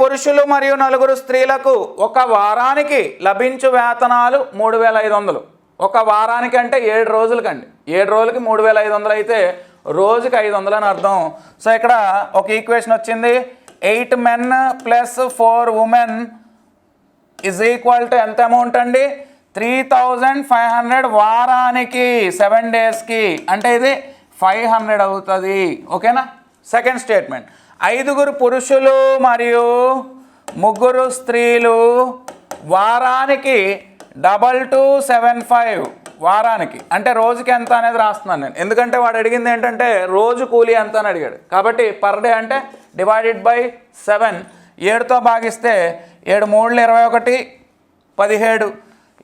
పురుషులు మరియు నలుగురు స్త్రీలకు ఒక వారానికి లభించు వేతనాలు మూడు వేల ఐదు వందలు. ఒక వారానికి అంటే ఏడు రోజులకండి. ఏడు రోజులకి మూడు వేల ఐదు వందలు అయితే రోజుకి ఐదు వందలు అని అర్థం. సో ఇక్కడ ఒక ఈక్వేషన్ వచ్చింది. Eight men plus four women is equal to ఎంత అమౌంట్ అండి? త్రీ థౌజండ్ ఫైవ్ హండ్రెడ్ వారానికి సెవెన్ డేస్కి అంటే ఇది ఫైవ్ హండ్రెడ్ అవుతుంది. ఓకేనా సెకండ్ స్టేట్మెంట్ ఐదుగురు పురుషులు మరియు ముగ్గురు స్త్రీలు వారానికి డబల్ టూ సెవెన్ ఫైవ్ వారానికి. అంటే రోజుకి ఎంత అనేది రాస్తున్నాను నేను. ఎందుకంటే వాడు అడిగింది ఏంటంటే రోజు కూలీ ఎంత అని అడిగాడు. కాబట్టి పర్ డే అంటే డివైడెడ్ బై సెవెన్. ఏడుతో భాగిస్తే ఏడు మూడులు ఇరవై ఒకటి పదిహేడు.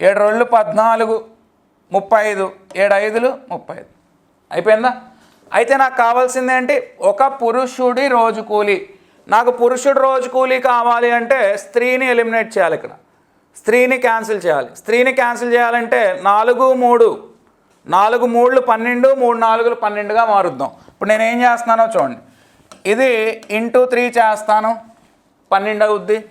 ఏడు రెండు పద్నాలుగు ముప్పై ఐదు. ఏడు ఐదులు ముప్పై ఐదు. అయిపోయిందా? అయితే నాకు కావాల్సింది ఏంటి? ఒక పురుషుడి రోజు కూలి. నాకు పురుషుడు రోజు కూలీ కావాలి అంటే స్త్రీని ఎలిమినేట్ చేయాలి ఇక్కడ. స్త్రీని క్యాన్సిల్ చేయాలి. స్త్రీని క్యాన్సిల్ చేయాలంటే నాలుగు మూడు. నాలుగు మూడులు పన్నెండు మూడు నాలుగులు పన్నెండుగా మారుద్దాం. ఇప్పుడు నేను ఏం చేస్తున్నానో చూడండి. ఇది ఇంటూ త్రీ చేస్తాను. పన్నెండు అవుద్ది.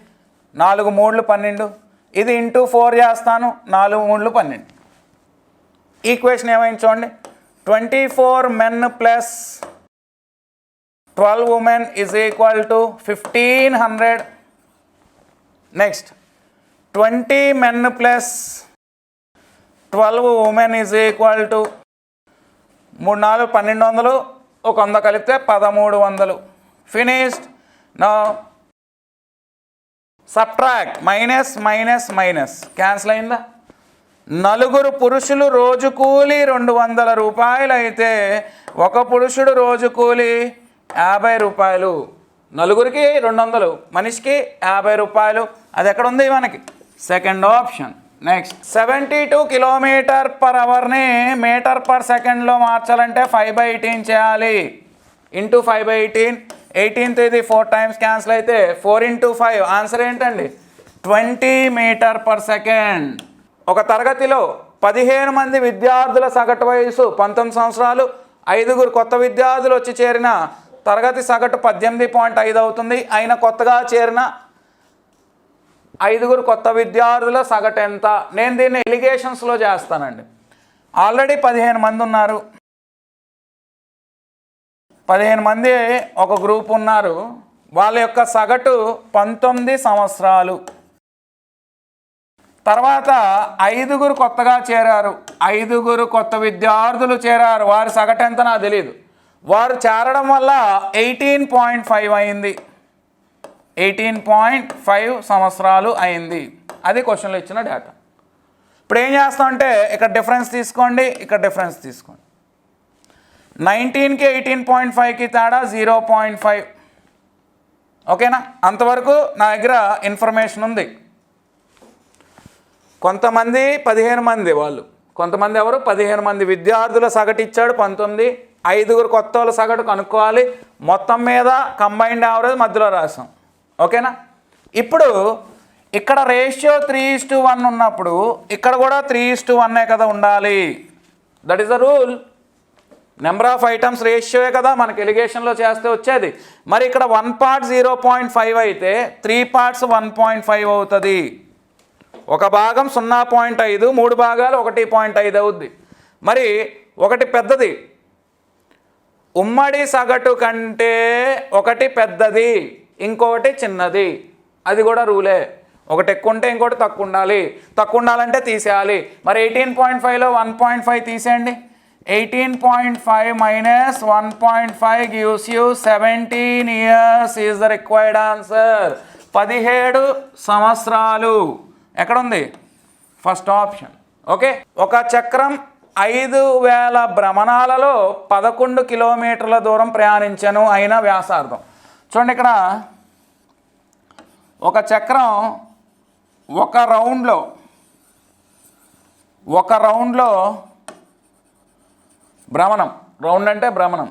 నాలుగు మూడులు పన్నెండు. ఇది ఇంటూ ఫోర్ చేస్తాను. నాలుగు మూడులు పన్నెండు. ఈక్వేషన్ ఏమైంది చూడండి. Twenty four men plus twelve women is equal to fifteen hundred next twenty men plus twelve women is equal to మూడు నాలుగు పన్నెండు వందలు. ఒక వంద కలిపితే పదమూడు వందలు. ఫినిష్డ్ నా subtract minus minus minus cancel అయిందా? నలుగురు పురుషులు రోజు కూలి రెండు వందల రూపాయలు అయితే ఒక పురుషుడు రోజు కూలి యాభై రూపాయలు. నలుగురికి రెండు వందలు మనిషికి యాభై రూపాయలు. అది ఎక్కడ ఉంది మనకి second option next seventy two kilometre per అవర్ని metre per సెకండ్లో మార్చాలంటే ఫైవ్ బై ఎయిటీన్ చేయాలి. Into five by eighteen eighteenth ఇది ఫోర్ టైమ్స్ క్యాన్సిల్ అయితే ఫోర్ ఇంటూ ఫైవ్ ఆన్సర్ ఏంటండి? ట్వంటీ మీటర్ పర్ సెకండ్ ఒక తరగతిలో పదిహేను మంది విద్యార్థుల సగటు వయసు పంతొమ్మిది సంవత్సరాలు ఐదుగురు కొత్త విద్యార్థులు వచ్చి చేరిన తరగతి సగటు పద్దెనిమిది పాయింట్ ఐదు అవుతుంది. అయిన కొత్తగా చేరిన ఐదుగురు కొత్త విద్యార్థుల సగటు ఎంత? నేను దీన్ని ఎలిగేషన్స్లో చేస్తానండి. ఆల్రెడీ పదిహేను మంది ఉన్నారు. పదిహేను మంది ఒక గ్రూప్ ఉన్నారు. వాళ్ళ యొక్క సగటు పంతొమ్మిది సంవత్సరాలు. తర్వాత ఐదుగురు కొత్తగా చేరారు. ఐదుగురు కొత్త విద్యార్థులు చేరారు. వారి సగటు ఎంత నాకు తెలియదు వారు చేరడం వల్ల ఎయిటీన్ పాయింట్ ఫైవ్ అయింది. ఎయిటీన్ పాయింట్ ఫైవ్ సంవత్సరాలు అయింది. అది క్వశ్చన్లో ఇచ్చిన డేటా ఇప్పుడు ఏం చేస్తామంటే ఇక్కడ డిఫరెన్స్ తీసుకోండి ఇక్కడ డిఫరెన్స్ తీసుకోండి. నైన్టీన్కి ఎయిటీన్ పాయింట్ ఫైవ్కి తేడా జీరో పాయింట్ ఫైవ్. ఓకేనా? అంతవరకు నా దగ్గర ఇన్ఫర్మేషన్ ఉంది. కొంతమంది పదిహేను మంది వాళ్ళు. కొంతమంది ఎవరు? పదిహేను మంది విద్యార్థుల సగటు ఇచ్చాడు పంతొమ్మిది. ఐదుగురు కొత్త వాళ్ళ సగటు కనుక్కోవాలి. మొత్తం మీద కంబైన్డ్ యావరేజ్ మధ్యలో రాసాం. ఓకేనా? ఇప్పుడు ఇక్కడ ratio three is to one ఉన్నప్పుడు ఇక్కడ కూడా త్రీ ఈస్ టు వన్నే కదా ఉండాలి. That is the rule number of items రేషియోయే కదా? మనకి ఎలిగేషన్లో చేస్తే వచ్చేది. మరి ఇక్కడ one part zero point five అయితే three parts one point five అవుతుంది. ఒక భాగం సున్నా పాయింట్ ఐదు మూడు భాగాలు ఒకటి పాయింట్ ఐదు అవుద్ది. మరి ఒకటి పెద్దది. ఉమ్మడి సగటు కంటే ఒకటి పెద్దది ఇంకొకటి చిన్నది. అది కూడా రూలే. ఒకటి ఎక్కువ ఉంటే ఇంకోటి తక్కువ ఉండాలి తక్కువ ఉండాలంటే తీసేయాలి. మరి ఎయిటీన్ పాయింట్ ఫైవ్లో వన్ పాయింట్ ఫైవ్ తీసేయండి. Eighteen point five minus one point five gives you seventeen years is the required answer. పదిహేడు సంవత్సరాలు. ఎక్కడుంది? ఫస్ట్ ఆప్షన్ ఓకే ఒక చక్రం ఐదు వేల భ్రమణాలలో పదకొండు కిలోమీటర్ల దూరం ప్రయాణించను అయిన వ్యాసార్థం. చూడండి ఇక్కడ. ఒక చక్రం ఒక రౌండ్లో ఒక రౌండ్లో భ్రమణం. రౌండ్ అంటే భ్రమణం.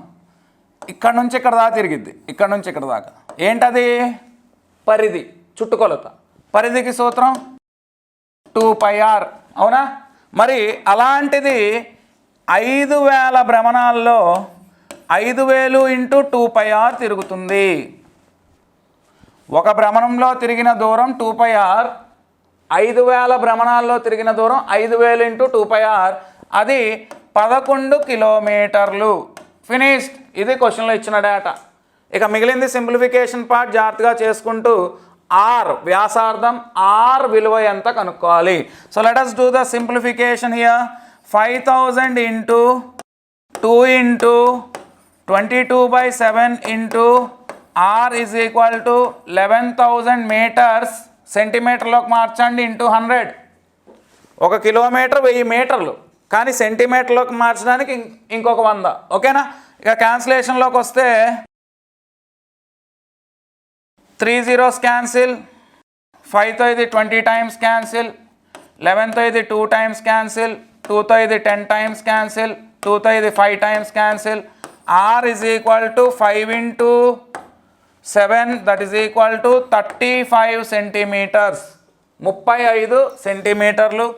ఇక్కడ నుంచి ఇక్కడ దాకా తిరిగిద్ది. ఇక్కడ నుంచి ఇక్కడ దాకా. ఏంటది? పరిధి. చుట్టుకొలత. పరిధికి సూత్రం? Two pi R. అవునా? మరి అలాంటిది ఐదు వేల భ్రమణాల్లో ఐదు వేలు ఇంటూ టూ పై ఆర్ తిరుగుతుంది. ఒక భ్రమణంలో తిరిగిన దూరం టూ పై ఆర్ ఐదు వేల భ్రమణాల్లో తిరిగిన దూరం ఐదు వేలు ఇంటూ టూ పై ఆర్. అది పదకొండు కిలోమీటర్లు. ఫినిష్డ్. ఇది క్వశ్చన్లో ఇచ్చిన డేటా. ఇక మిగిలింది సింప్లిఫికేషన్ పార్ట్ జాగ్రత్తగా చేసుకుంటూ ఆర్ వ్యాసార్థం ఆర్ విలువ ఎంత కనుక్కోవాలి? So let us do the simplification here five thousand into two into twenty two by seven into R is equal to eleven thousand metres సెంటీమీటర్లోకి మార్చండి ఇంటూ హండ్రెడ్ ఒక కిలోమీటర్ వెయ్యి మీటర్లు. కానీ సెంటీమీటర్లోకి మార్చడానికి ఇంకొక వంద. ఓకేనా ఇక క్యాన్సిలేషన్లోకి వస్తే త్రీ జీరోస్ క్యాన్సిల్ ఫైవ్తో ఇది ట్వంటీ టైమ్స్ క్యాన్సిల్ లెవెన్తో ఇది టూ టైమ్స్ క్యాన్సిల్ టూతో ఇది టెన్ టైమ్స్ క్యాన్సిల్ టూతో ఇది five times cancel. R is equal to five into seven that is equal to thirty five centimetres. ముప్పై ఐదు సెంటీమీటర్లు.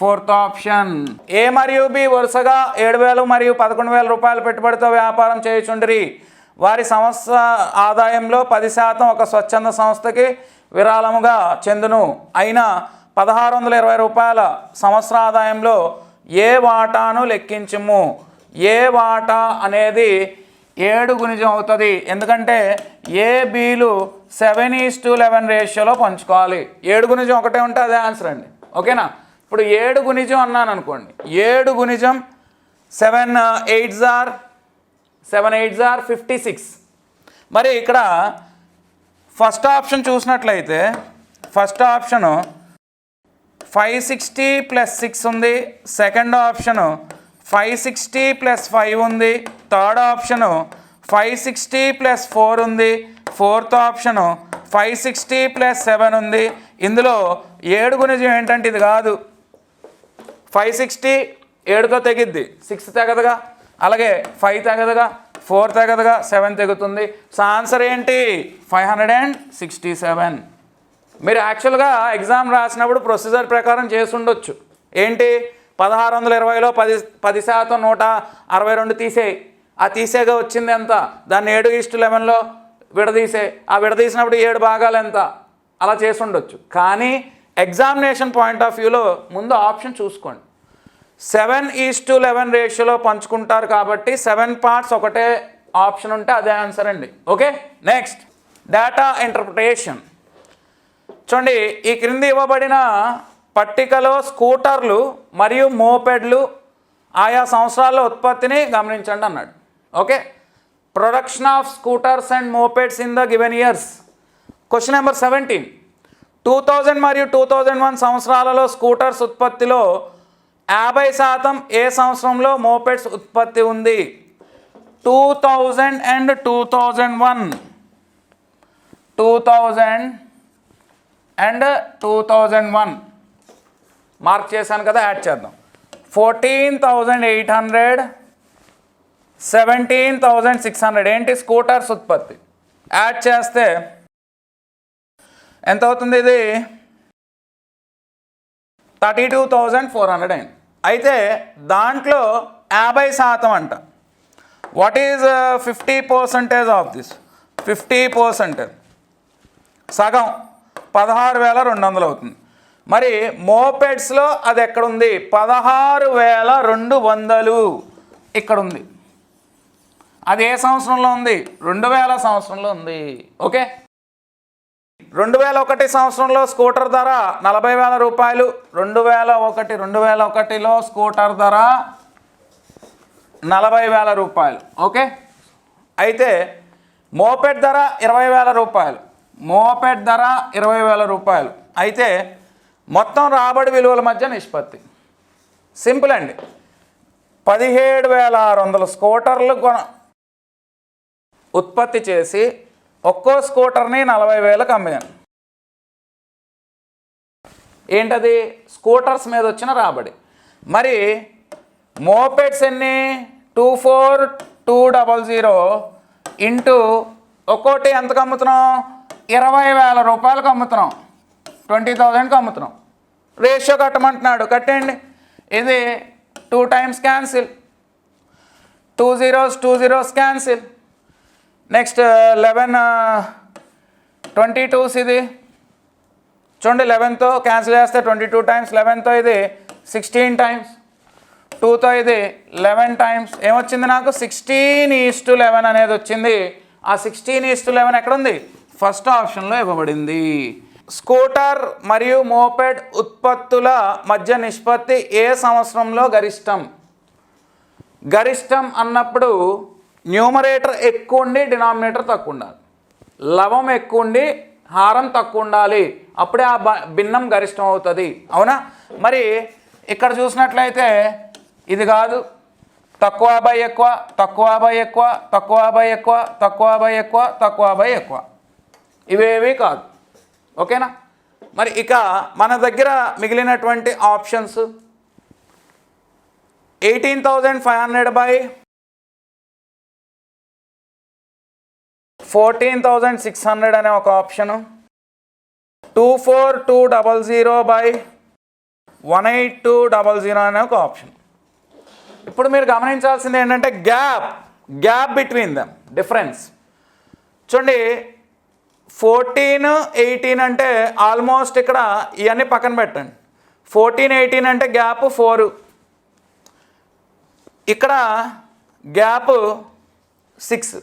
Fourth option. ఏ మరియు బి వరుసగా ఏడు వేలు మరియు పదకొండు వేల రూపాయల పెట్టుబడితో వ్యాపారం చేయుచుండిరి. వారి సంస్థ ఆదాయంలో పది శాతం ఒక స్వచ్ఛంద సంస్థకి విరాళముగా చెందును. అయినా పదహారు వందల ఇరవై రూపాయల సంవత్సర ఆదాయంలో ఏ వాటాను లెక్కించుము? ఏ వాటా అనేది ఏడు గుణిజం అవుతుంది. ఎందుకంటే ఏ బీలు సెవెన్ ఈస్ టు లెవెన్ రేషియోలో పంచుకోవాలి. ఏడు గుణిజం ఒకటే ఉంటే అదే ఆన్సర్ అండి. ఓకేనా? ఇప్పుడు ఏడు గుణిజం అన్నాను అనుకోండి ఏడు గుణిజం seven eight jar seven eight or fifty six. మరి ఇక్కడ ఫస్ట్ ఆప్షన్ చూసినట్లయితే first option five sixty plus six ఉంది. Second option five sixty plus five ఉంది. Third option five sixty plus four ఉంది. Fourth option five sixty plus seven ఉంది. ఇందులో ఏడు గురించి ఏంటంటే ఇది కాదు. ఫైవ్ సిక్స్టీ ఏడుతో తెగిద్ది. సిక్స్ తెగదుగా. అలాగే ఫైవ్ తగదుగా ఫోర్ తగదుగా సెవెన్ తెగుతుంది. సో ఆన్సర్ ఏంటి? Five hundred and sixty seven మీరు యాక్చువల్గా ఎగ్జామ్ రాసినప్పుడు ప్రొసీజర్ ప్రకారం చేసి ఉండొచ్చు ఏంటి? పదహారు వందల ఇరవైలో పది పది శాతం నూట అరవై రెండు తీసేయి. ఆ తీసేగా వచ్చింది ఎంత? దాన్ని ఏడు ఈస్ట్ లెవెన్లో విడదీసే ఆ విడదీసినప్పుడు ఏడు భాగాలు ఎంత? అలా చేసి ఉండొచ్చు కానీ ఎగ్జామినేషన్ పాయింట్ ఆఫ్ వ్యూలో ముందు ఆప్షన్ చూసుకోండి. సెవెన్ ఈస్ టు లెవెన్ రేషియోలో పంచుకుంటారు కాబట్టి సెవెన్ పార్ట్స్ ఒకటే ఆప్షన్ ఉంటే అదే ఆన్సర్ అండి. ఓకే? నెక్స్ట్. డేటా ఇంటర్ప్రిటేషన్ చూడండి ఈ క్రింది ఇవ్వబడిన పట్టికలో స్కూటర్లు మరియు మోపెడ్లు ఆయా సంవత్సరాల ఉత్పత్తిని గమనించండి అన్నాడు. Okay? Production of scooters and mopeds in the given years question number seventeen two thousand మరియు టూ థౌజండ్ వన్ సంవత్సరాలలో స్కూటర్స్ ఉత్పత్తిలో యాభై శాతం ఏ సంవత్సరంలో మోపెడ్స్ ఉత్పత్తి ఉంది? Two thousand and two thousand one. Two thousand and two thousand one. Mark చేశాను కదా యాడ్ చేద్దాం. Fourteen thousand eight hundred seventeen thousand six hundred. ఏంటి స్కూటర్స్ ఉత్పత్తి? యాడ్ చేస్తే ఎంత అవుతుంది ఇది? Thirty two thousand four hundred అయింది. అయితే దాంట్లో యాభై శాతం అంట. What is fifty percentage of this fifty percentage సగం. పదహారు వేల రెండు వందలు అవుతుంది. మరి మోపెడ్స్లో అది ఎక్కడుంది? పదహారు వేల రెండు వందలు ఇక్కడ ఉంది అది ఏ సంవత్సరంలో ఉంది? రెండు వేల సంవత్సరంలో ఉంది. ఓకే? రెండు వేల ఒకటి సంవత్సరంలో స్కూటర్ ధర నలభై వేల రూపాయలు. రెండు వేల ఒకటి రెండు వేల ఒకటిలో స్కూటర్ ధర నలభై వేల రూపాయలు. ఓకే? అయితే మోపెడ్ ధర ఇరవై వేల రూపాయలు. మోపెడ్ ధర ఇరవై వేల రూపాయలు. అయితే మొత్తం రాబడి విలువల మధ్య నిష్పత్తి. సింపుల్ అండి. పదిహేడు వేల ఆరు వందల స్కూటర్లు కొన ఉత్పత్తి చేసి ఒక్కో స్కూటర్ని నలభై వేలకు అమ్మాను ఏంటది? స్కూటర్స్ మీద వచ్చిన రాబడి. మరి మోపెడ్స్ ఎన్ని? Two four two double zero into ఒక్కోటి ఎంతకు అమ్ముతున్నాం? ఇరవై వేల రూపాయలకు అమ్ముతున్నాం. ట్వంటీ థౌజండ్కి అమ్ముతున్నాం. రేషియో కట్టమంటున్నాడు. కట్టండి ఇది two times cancel. Two zeros two zeros cancel. Next eleven twenty twos ఇది చూడండి లెవెన్తో క్యాన్సిల్ చేస్తే ట్వంటీ టూ టైమ్స్ లెవెన్తో ఇది సిక్స్టీన్ టైమ్స్ టూతో ఇది లెవెన్ టైమ్స్ ఏమొచ్చింది నాకు? సిక్స్టీన్ ఈస్ టు లెవెన్ అనేది వచ్చింది. ఆ సిక్స్టీన్ ఈస్ టు లెవెన్ ఎక్కడుంది? ఫస్ట్ ఆప్షన్లో ఇవ్వబడింది. స్కూటర్ మరియు మోపెడ్ ఉత్పత్తుల మధ్య నిష్పత్తి ఏ సంవత్సరంలో గరిష్టం? గరిష్టం అన్నప్పుడు న్యూమరేటర్ ఎక్కువ ఉండి డినామినేటర్ తక్కువ ఉండాలి లవం ఎక్కువ ఉండి హారం తక్కువ ఉండాలి అప్పుడే ఆ భిన్నం గరిష్టం అవుతుంది అవునా? మరి ఇక్కడ చూసినట్లయితే ఇది కాదు. తక్కువ బై ఎక్కువ తక్కువ బై ఎక్కువ తక్కువ బై ఎక్కువ తక్కువ బై ఎక్కువ తక్కువ బై ఎక్కువ. ఇవేవి కాదు. ఓకేనా? మరి ఇక మన దగ్గర మిగిలినటువంటి options. Eighteen thousand five hundred by fourteen thousand six hundred అనే ఒక option. Two four two double zero by one eight two double zero అనే ఒక ఆప్షన్. ఇప్పుడు మీరు గమనించాల్సింది ఏంటంటే gap gap between them difference. చూడండి ఫోర్టీన్ ఎయిటీన్ అంటే ఆల్మోస్ట్ ఇక్కడ ఇవన్నీ పక్కన పెట్టండి. ఫోర్టీన్ ఎయిటీన్ అంటే గ్యాప్ ఫోరు. ఇక్కడ గ్యాప్ సిక్స్.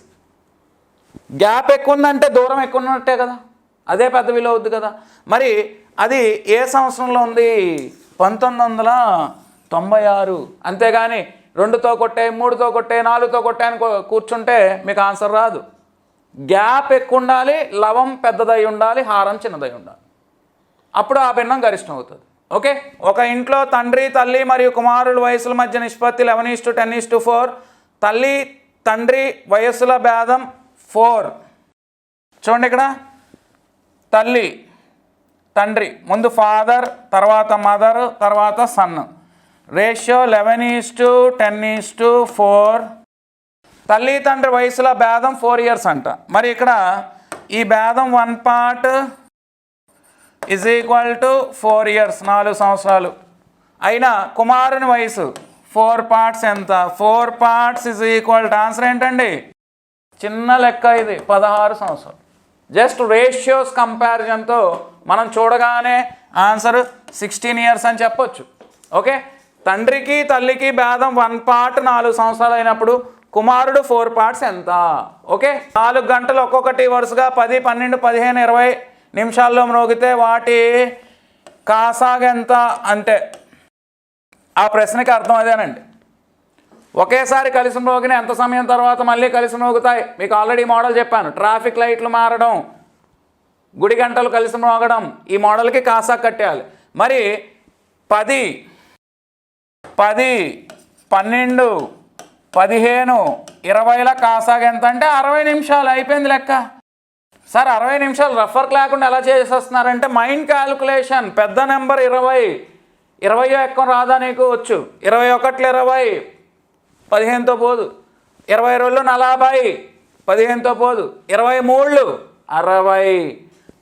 గ్యాప్ ఎక్కువ ఉందంటే దూరం ఎక్కువ ఉన్నట్టే కదా. అదే పెద్ద విలువ అవుద్ది కదా. మరి అది ఏ సంవత్సరంలో ఉంది? పంతొమ్మిది వందల తొంభై ఆరు. అంతేగాని రెండుతో కొట్టే మూడుతో కొట్టే నాలుగుతో కొట్టే అని కూర్చుంటే మీకు ఆన్సర్ రాదు. గ్యాప్ ఎక్కువ ఉండాలి లవం పెద్దదై ఉండాలి హారం చిన్నదై ఉండాలి. అప్పుడు ఆ భిన్నం గరిష్టం అవుతుంది. ఓకే? ఒక ఇంట్లో తండ్రి తల్లి మరియు కుమారుల వయసుల మధ్య నిష్పత్తి eleven is to ten is to four. తల్లి తండ్రి వయస్సుల భేదం ఫోర్. చూడండి ఇక్కడ. తల్లి తండ్రి ముందు ఫాదర్ తర్వాత మదర్ తర్వాత son. Ratio eleven is to ten is to four. తల్లి తండ్రి వయసులో భేదం ఫోర్ ఇయర్స్ అంట. మరి ఇక్కడ ఈ భేదం one part is equal to four years నాలుగు సంవత్సరాలు. అయినా కుమారుని వయసు ఫోర్ పార్ట్స్ ఎంత? Four parts is equal answer ఏంటండి? చిన్న లెక్క ఇది పదహారు సంవత్సరాలు. జస్ట్ రేషియోస్ కంపారిజన్తో మనం చూడగానే ఆన్సర్ సిక్స్టీన్ ఇయర్స్ అని చెప్పొచ్చు. ఓకే తండ్రికి తల్లికి భేదం వన్ పార్ట్ నాలుగు సంవత్సరాలు అయినప్పుడు కుమారుడు ఫోర్ పార్ట్స్ ఎంత? ఓకే నాలుగు గంటలు ఒక్కొక్కటి వరుసగా పది పన్నెండు పదిహేను ఇరవై నిమిషాల్లో మ్రోగితే వాటి కాసాగెంత అంటే? ఆ ప్రశ్నకి అర్థం అదేనండి. ఒకేసారి కలిసి మోగిన ఎంత సమయం తర్వాత మళ్ళీ కలిసి మోగుతాయి? మీకు ఆల్రెడీ మోడల్ చెప్పాను. ట్రాఫిక్ లైట్లు మారడం గుడి గంటలు కలిసి మోగడం ఈ మోడల్కి కాసా కట్టేయాలి. మరి పది పది పన్నెండు పదిహేను ఇరవైల కాసాగ ఎంత అంటే అరవై నిమిషాలు. అయిపోయింది లెక్క. సార్ అరవై నిమిషాలు రఫర్ లేకుండా ఎలా చేసేస్తున్నారంటే మైండ్ క్యాలిక్యులేషన్ పెద్ద నెంబర్ ఇరవై. ఇరవై ఎక్కువ రాదా నీకు? వచ్చు. ఇరవై ఒకట్లు ఇరవై. పదిహేనుతో పోదు. ఇరవై రోజులు నలభై. పదిహేనుతో పోదు. ఇరవై మూళ్ళు అరవై.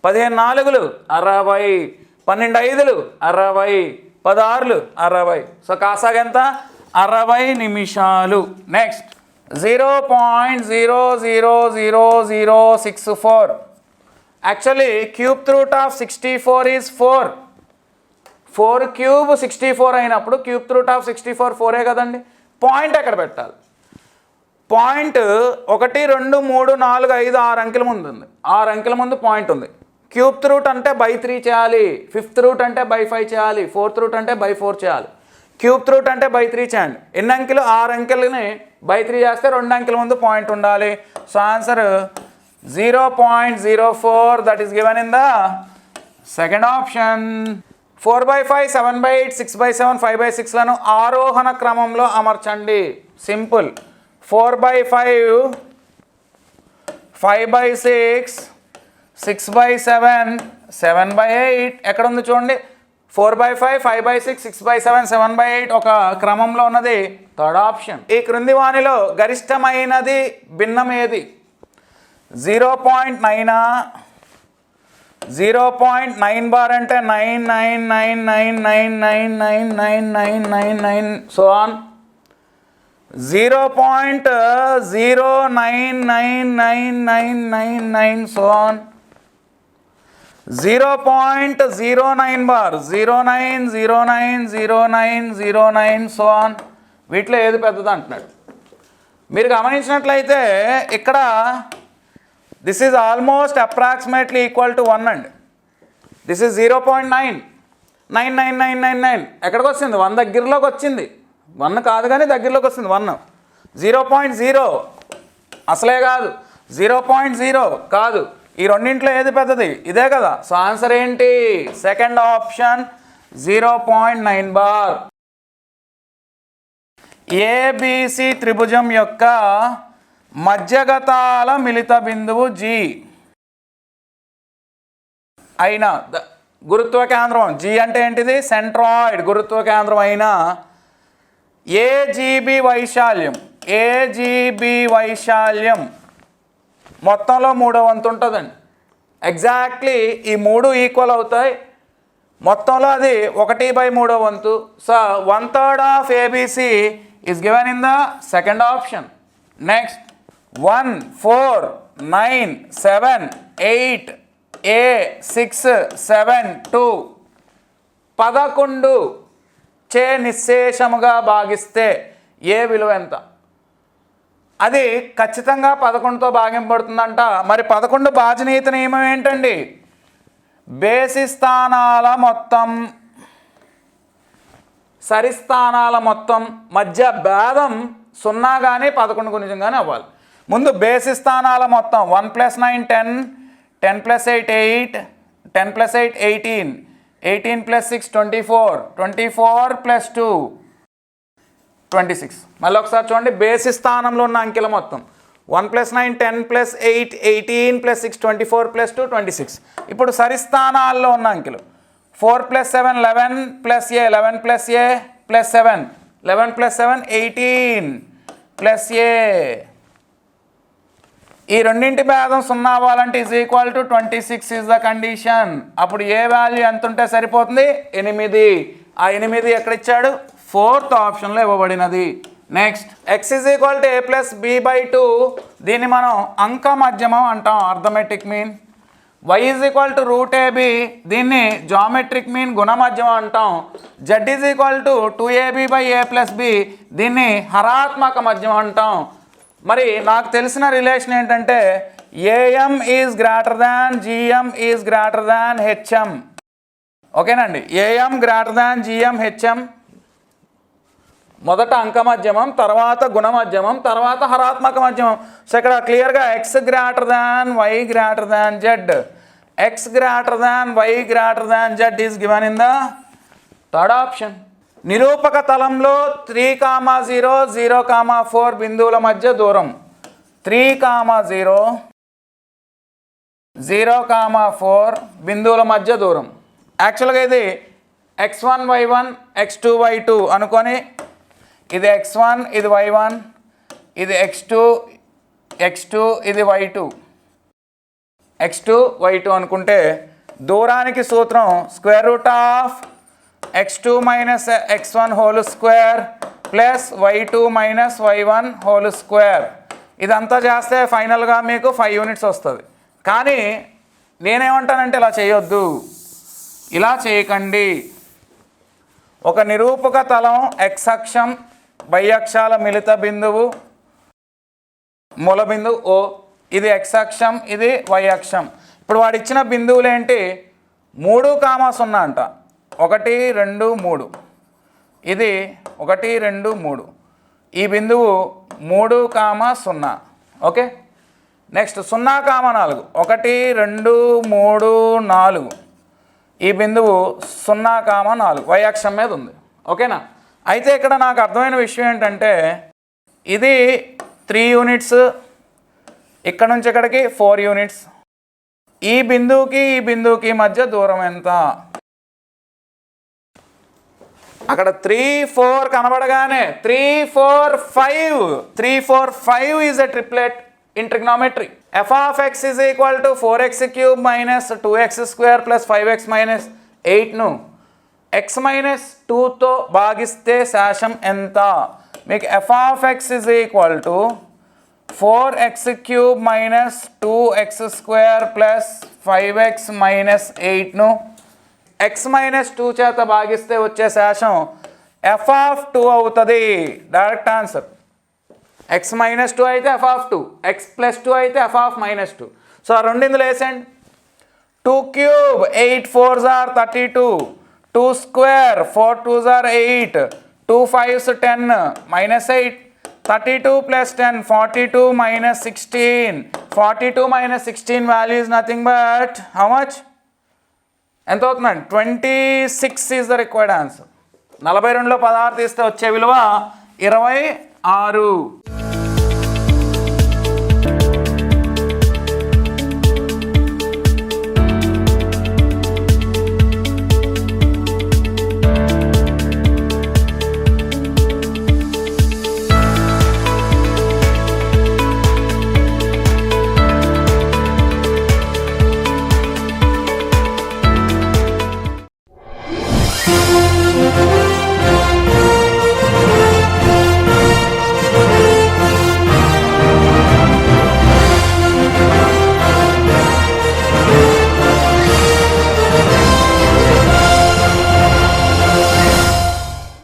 పదిహేను నాలుగులు అరవై. పన్నెండు ఐదులు అరవై. పదహారులు అరవై. సో కాసాగ ఎంత? అరవై నిమిషాలు. Next zero point zero zero zero zero six four. Actually cube root of sixty four is four four cube sixty four అయినప్పుడు cube root of sixty four ఫోరే కదండి? పాయింట్ ఎక్కడ పెట్టాలి? పాయింట్ ఒకటి రెండు మూడు నాలుగు ఐదు ఆరు అంకెల ముందు ఉంది. ఆరు అంకెల ముందు పాయింట్ ఉంది. క్యూబ్త్ రూట్ అంటే బై త్రీ చేయాలి. ఫిఫ్త్ రూట్ అంటే బై ఫైవ్ చేయాలి. ఫోర్త్ రూట్ అంటే బై ఫోర్ చేయాలి. క్యూబ్త్ రూట్ అంటే బై త్రీ చేయండి. ఎన్ని అంకెలు? ఆరు అంకెలని బై త్రీ చేస్తే రెండు అంకెల ముందు పాయింట్ ఉండాలి. So answer zero point zero four that is given in the second option. Four by five seven by eight six by seven five by సిక్స్లను ఆరోహణ క్రమంలో అమర్చండి. Simple. Four by five five by six six by seven seven by eight. ఎక్కడ ఉంది చూడండి? Four by five five by six six by seven seven by eight ఒక క్రమంలో ఉన్నది. Third option. ఈ క్రింది వాణిలో గరిష్టమైనది భిన్నం ఏది జీరో పాయింట్ నైనా జీరో పాయింట్ నైన్ బార్ అంటే nine nine nine nine nine nine nine nine nine nine nine so on zero point zero nine nine nine nine nine nine so on zero point zero nine bar zero nine zero nine zero nine zero nine so on వీటిలో ఏది పెద్దది అంటున్నాడు మీరు గమనించినట్లయితే ఇక్కడ this is almost approximately equal to one అండి this is zero point nine nine nine nine nine nine ఎక్కడికి వచ్చింది? వన్ దగ్గరలోకి వచ్చింది. వన్ కాదు కానీ దగ్గరలోకి వస్తుంది వన్. జీరో పాయింట్ జీరో అసలే కాదు. జీరో పాయింట్ జీరో కాదు. ఈ రెండింటిలో ఏది పెద్దది? ఇదే కదా. సో ఆన్సర్ ఏంటి? Second option zero point nine bar ABC త్రిభుజం యొక్క మధ్యగతాల మిళిత బిందువు జి అయిన గురుత్వ కేంద్రం. జి అంటే ఏంటిది? సెంట్రాయిడ్ గురుత్వ కేంద్రం అయిన ఏజీబీ వైశాల్యం. ఏజీబీ వైశాల్యం. మొత్తంలో మూడో వంతు ఉంటుందండి. ఎగ్జాక్ట్లీ ఈ మూడు ఈక్వల్ అవుతాయి. మొత్తంలో అది ఒకటి బై మూడో వంతు. So one third of ABC is given in the second option next one four nine seven eight a six seven two పదకొండు చే నిశ్శేషముగా భాగిస్తే ఏ విలువ ఎంత? అది ఖచ్చితంగా పదకొండుతో భాగింపబడుతుందంట మరి పదకొండు బాజనీయత నియమం ఏంటండి? బేసి స్థానాల మొత్తం సరిస్థానాల మొత్తం మధ్య భేదం సున్నా కానీ పదకొండు గుణిజం కానీ అవ్వాలి. ముందు బేసి స్థానాల మొత్తం one plus nine ten ten plus eight eight ten plus eight eighteen eighteen plus six twenty four twenty four plus two twenty six. మళ్ళీ ఒకసారి చూడండి బేసి స్థానంలో ఉన్న అంకెల మొత్తం. One plus nine ten plus eight eighteen plus six twenty four plus two twenty six. ఇప్పుడు సరిస్థానాల్లో ఉన్న అంకెలు. Four plus seven eleven plus a eleven plus a plus seven eleven plus seven eighteen plus a. ఈ రెండింటి భేదం సున్నా అవ్వాలంటే is equal to twenty six is the condition అప్పుడు ఏ వాల్యూ ఎంత ఉంటే సరిపోతుంది? ఎనిమిది. ఆ ఎనిమిది ఎక్కడ ఇచ్చాడు ఫోర్త్ ఆప్షన్లో ఇవ్వబడినది. Next x is equal to a plus b by two దీన్ని మనం అంక మధ్యమం అంటాం arithmetic mean y is equal to root AB దీన్ని జామెట్రిక్ మీన్ గుణమధ్యమం అంటాం. Z is equal to two AB by a plus b దీన్ని హరాత్మక మధ్యమం అంటాం. మరి నాకు తెలిసిన రిలేషన్ ఏంటంటే AM is greater than GM is greater than HM ఓకేనండి? AM greater than GM HM మొదట అంక మధ్యమం తర్వాత గుణ మధ్యమం తర్వాత హరాత్మక మధ్యమం సో ఇక్కడ క్లియర్గా x greater than y greater than z x greater than y greater than z is given in the third option నిరూపక తలంలో three comma zero zero comma four బిందువుల మధ్య దూరం. Three comma zero zero comma four బిందువుల మధ్య దూరం. యాక్చువల్గా ఇది x one y one x two y two అనుకొని ఇది ఎక్స్ వన్ ఇది వై వన్ ఇది ఎక్స్ టూ ఎక్స్ టూ ఇది y two. X two y two అనుకుంటే దూరానికి సూత్రం square root of x two minus x one whole square plus y two minus y one whole square ఇదంతా చేస్తే ఫైనల్గా మీకు ఫైవ్ యూనిట్స్ వస్తుంది. కానీ నేనేమంటానంటే ఇలా చేయొద్దు. ఇలా చేయకండి. ఒక నిరూపక తలం ఎక్స్ అక్షం వై అక్షాల మిళిత బిందువు మూల బిందువు ఓ ఇది ఎక్స్ అక్షం ఇది వై అక్షం. ఇప్పుడు వాడిచ్చిన బిందువులు ఏంటి మూడు కామా సున్నా అంట ఒకటి రెండు మూడు. ఇది ఒకటి రెండు మూడు. ఈ బిందువు మూడు కామ సున్నా. ఓకే? నెక్స్ట్ సున్నా కామ నాలుగు. ఒకటి రెండు మూడు నాలుగు. ఈ బిందువు సున్నా కామ నాలుగు. వైయాక్షం మీద ఉంది. ఓకేనా? అయితే ఇక్కడ నాకు అర్థమైన విషయం ఏంటంటే ఇది త్రీ యూనిట్స్ ఇక్కడ నుంచి ఇక్కడికి ఫోర్ యూనిట్స్. ఈ బిందువుకి ఈ బిందువుకి మధ్య దూరం ఎంత? అక్కడ త్రీ ఫోర్ కనబడగానే three four five three four five is a triplet in trigonometry f of x is equal to four x cube minus two x square plus five x minus ఎయిట్ను X minus టూతో భాగిస్తే శాసం ఎంత? మీకు f of x is equal to four x cube minus two x square plus five x minus ఎయిట్ను X minus two చేత భాగిస్తే వచ్చే శేషం f of two అవుతుంది direct answer x minus two అయితే f of two x plus two అయితే f of minus two so ఆ రెండు ఇందులో వేసేయండి two cube eight four jar thirty two two square four two jar eight two fives ten minus eight thirty two plus ten forty two minus sixteen forty two minus sixteen value is nothing but how much ఎంత అవుతుందండి? Twenty six is the required answer. నలభై రెండులో పదహారు తీస్తే వచ్చే విలువ ఇరవై ఆరు.